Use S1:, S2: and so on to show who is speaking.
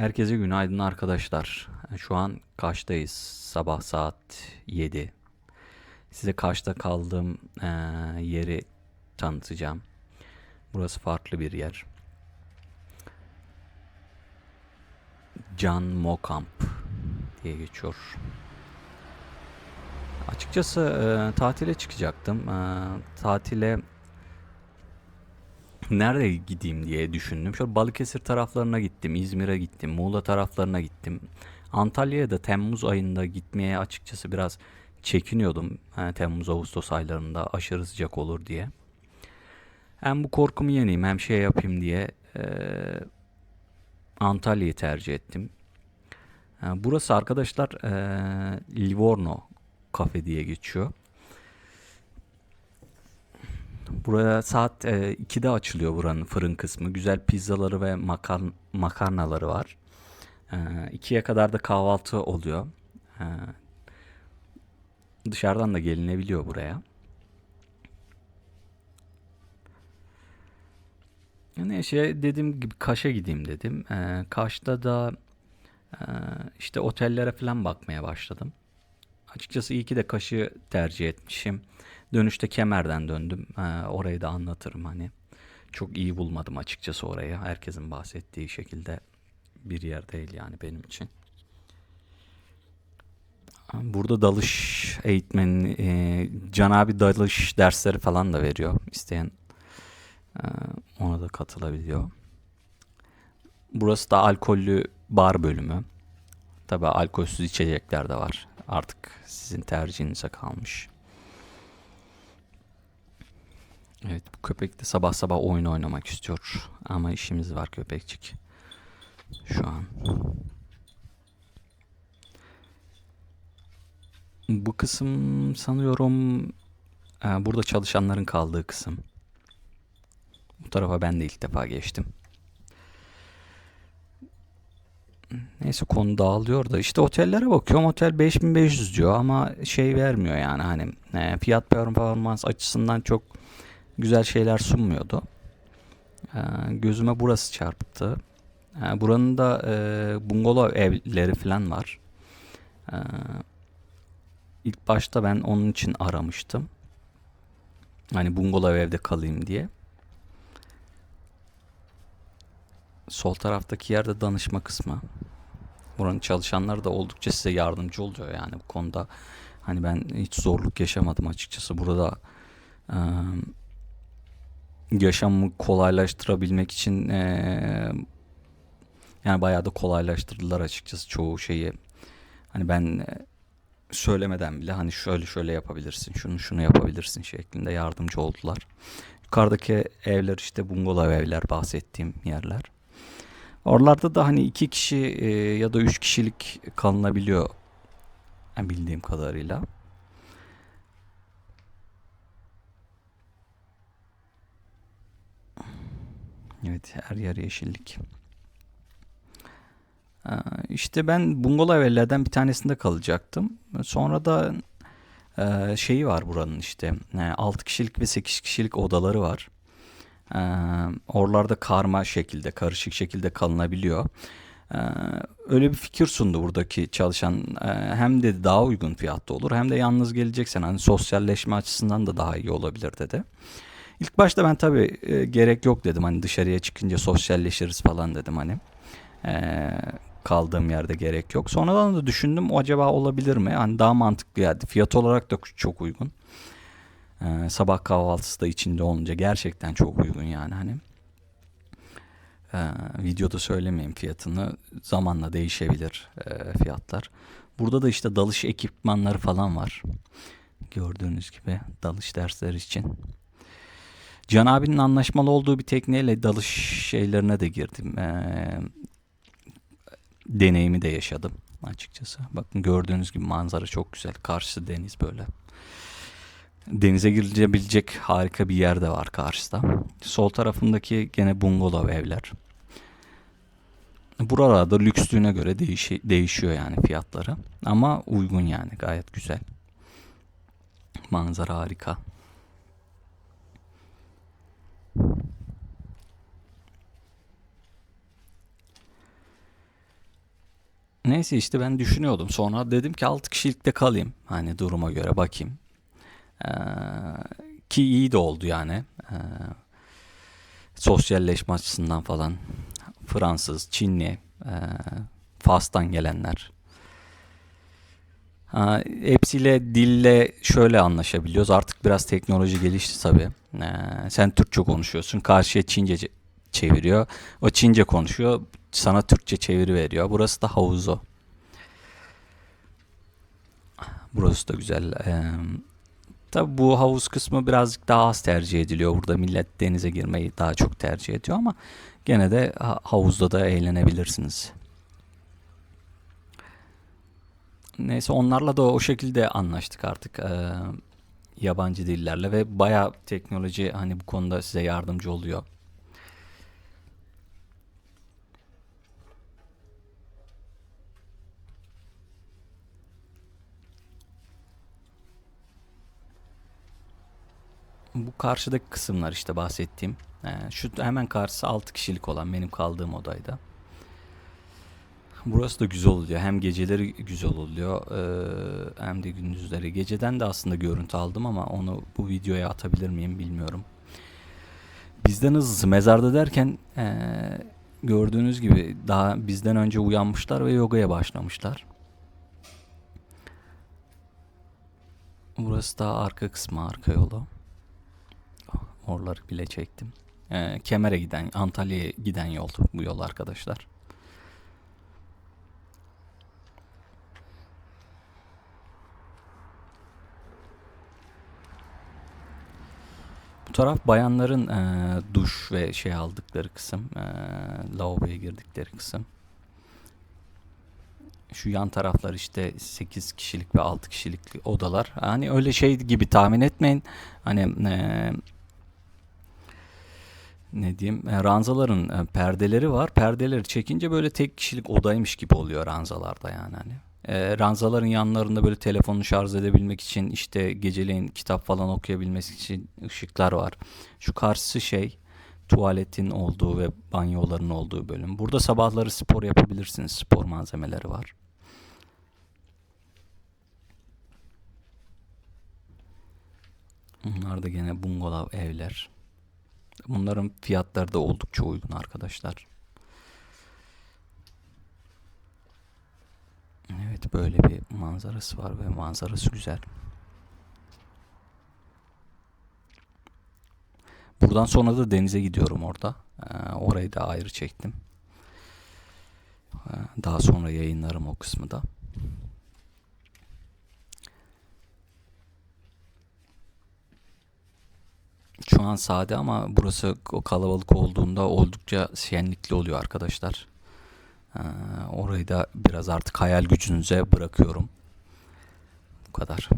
S1: Herkese günaydın arkadaşlar. Şu an Kaş'tayız. Sabah saat 7. Size Kaş'ta kaldığım eee, yeri tanıtacağım. Burası farklı bir yer. Can Mokamp diye geçiyor. Açıkçası eee, tatile çıkacaktım. Eee, tatile nereye gideyim diye düşündüm. Şöyle Balıkesir taraflarına gittim, İzmir'e gittim, Muğla taraflarına gittim. Antalya'ya da Temmuz ayında gitmeye açıkçası biraz çekiniyordum. Ha, Temmuz Ağustos aylarında aşırı sıcak olur diye. Hem bu korkumu yeneyim hem şey yapayım diye eee, Antalya'yı tercih ettim. Ha, Burası arkadaşlar eee, Livorno kafe diye geçiyor. Buraya saat e, 2'de açılıyor buranın fırın kısmı. Güzel pizzaları ve makar makarnaları var. E, 2'ye kadar da kahvaltı oluyor. E, dışarıdan da gelinebiliyor buraya. Yani şey dediğim gibi Kaş'a gideyim dedim. E, Kaş'ta da e, işte otellere falan bakmaya başladım. Açıkçası iyi ki de Kaş'ı tercih etmişim. Dönüşte Kemer'den döndüm. Ee, orayı da anlatırım hani. Çok iyi bulmadım açıkçası orayı. Herkesin bahsettiği şekilde bir yer değil yani benim için. Burada dalış eğitmeni, e, Can abi dalış dersleri falan da veriyor. İsteyen e, ona da katılabiliyor. Burası da alkollü bar bölümü. Tabii alkolsüz içecekler de var. Artık sizin tercihinize kalmış. Evet bu köpek de sabah sabah oyun oynamak istiyor. Ama işimiz var köpekçik. Şu an. Bu kısım sanıyorum e, burada çalışanların kaldığı kısım. Bu tarafa ben de ilk defa geçtim. Neyse konu dağılıyor da işte otellere bakıyorum. Otel 5500 diyor ama şey vermiyor yani hani e, fiyat performans açısından çok güzel şeyler sunmuyordu. E, gözüme burası çarptı. E, buranın da e, bungalov evleri falan var. E, ilk başta ben onun için aramıştım. Hani bungalov evde kalayım diye. Sol taraftaki yerde danışma kısmı. Buranın çalışanları da oldukça size yardımcı oluyor yani bu konuda. Hani ben hiç zorluk yaşamadım açıkçası. Burada e, yaşamımı kolaylaştırabilmek için e, yani bayağı da kolaylaştırdılar açıkçası çoğu şeyi. Hani ben söylemeden bile hani şöyle şöyle yapabilirsin, şunu şunu yapabilirsin şeklinde yardımcı oldular. Yukarıdaki evler işte bungalov evler bahsettiğim yerler. Oralarda da hani iki kişi ya da üç kişilik kalınabiliyor yani bildiğim kadarıyla. Evet her yer yeşillik. Ee, İşte ben bungalov evlerden bir tanesinde kalacaktım. Sonra da e, şeyi var buranın işte. E, 6 kişilik ve 8 kişilik odaları var. Ee, oralarda karma şekilde, karışık şekilde kalınabiliyor. Ee, öyle bir fikir sundu buradaki çalışan. Ee, hem dedi daha uygun fiyatta olur hem de yalnız geleceksen hani sosyalleşme açısından da daha iyi olabilir dedi. İlk başta ben tabii e, gerek yok dedim hani dışarıya çıkınca sosyalleşiriz falan dedim hani. Ee, kaldığım yerde gerek yok. Sonradan da düşündüm o acaba olabilir mi? Hani daha mantıklı geldi. Fiyat olarak da çok uygun. Ee, sabah kahvaltısı da içinde olunca gerçekten çok uygun yani hani. Ee, videoda söylemeyeyim fiyatını. Zamanla değişebilir e, fiyatlar. Burada da işte dalış ekipmanları falan var. Gördüğünüz gibi dalış dersleri için. Can abinin anlaşmalı olduğu bir tekneyle dalış şeylerine de girdim. Ee, deneyimi de yaşadım açıkçası. Bakın gördüğünüz gibi manzara çok güzel. Karşısı deniz böyle. Denize girilebilecek harika bir yer de var karşıda. Sol tarafındaki gene bungalov evler. Buralarda lükslüğüne göre değişi, değişiyor yani fiyatları. Ama uygun yani gayet güzel. Manzara harika. Neyse işte ben düşünüyordum. Sonra dedim ki 6 kişilikte kalayım. Hani duruma göre bakayım. Ee, ki iyi de oldu yani. Ee, sosyalleşme açısından falan. Fransız, Çinli, e, Fas'tan gelenler. Ha, hepsiyle dille şöyle anlaşabiliyoruz. Artık biraz teknoloji gelişti tabii. Ee, sen Türkçe konuşuyorsun. Karşıya Çince ce- çeviriyor. O Çince konuşuyor. Sana Türkçe çeviri veriyor. Burası da havuzu. Burası da güzel. Ee, tabii bu havuz kısmı birazcık daha az tercih ediliyor. Burada millet denize girmeyi daha çok tercih ediyor ama gene de ha- havuzda da eğlenebilirsiniz. Neyse onlarla da o şekilde anlaştık artık. Ee, yabancı dillerle ve bayağı teknoloji hani bu konuda size yardımcı oluyor. Bu karşıdaki kısımlar işte bahsettiğim. Ee, şu hemen karşısı 6 kişilik olan benim kaldığım odaydı. Burası da güzel oluyor. Hem geceleri güzel oluyor eee, hem de gündüzleri. Geceden de aslında görüntü aldım ama onu bu videoya atabilir miyim bilmiyorum. Bizden hızlısı mezarda derken eee, gördüğünüz gibi daha bizden önce uyanmışlar ve yogaya başlamışlar. Burası da arka kısmı, arka yolu. Oraları bile çektim. Eee Kemer'e giden, Antalya'ya giden yol bu yol arkadaşlar. Bu taraf bayanların eee, duş ve şey aldıkları kısım, eee, lavaboya girdikleri kısım. Şu yan taraflar işte 8 kişilik ve 6 kişilik odalar. Hani öyle şey gibi tahmin etmeyin. Hani eee, ne diyeyim e, ranzaların e, perdeleri var. Perdeleri çekince böyle tek kişilik odaymış gibi oluyor ranzalarda yani hani. E, ranzaların yanlarında böyle telefonunu şarj edebilmek için işte geceleyin kitap falan okuyabilmesi için ışıklar var. Şu karşısı şey tuvaletin olduğu ve banyoların olduğu bölüm. Burada sabahları spor yapabilirsiniz. Spor malzemeleri var. Bunlar da gene bungalov evler. Bunların fiyatları da oldukça uygun arkadaşlar. Evet böyle bir manzarası var ve manzarası güzel. Buradan sonra da denize gidiyorum orada. Ee, orayı da ayrı çektim. Ee, daha sonra yayınlarım o kısmı da. Şu an sade ama burası kalabalık olduğunda oldukça şenlikli oluyor arkadaşlar. Ee, orayı da biraz artık hayal gücünüze bırakıyorum. Bu kadar.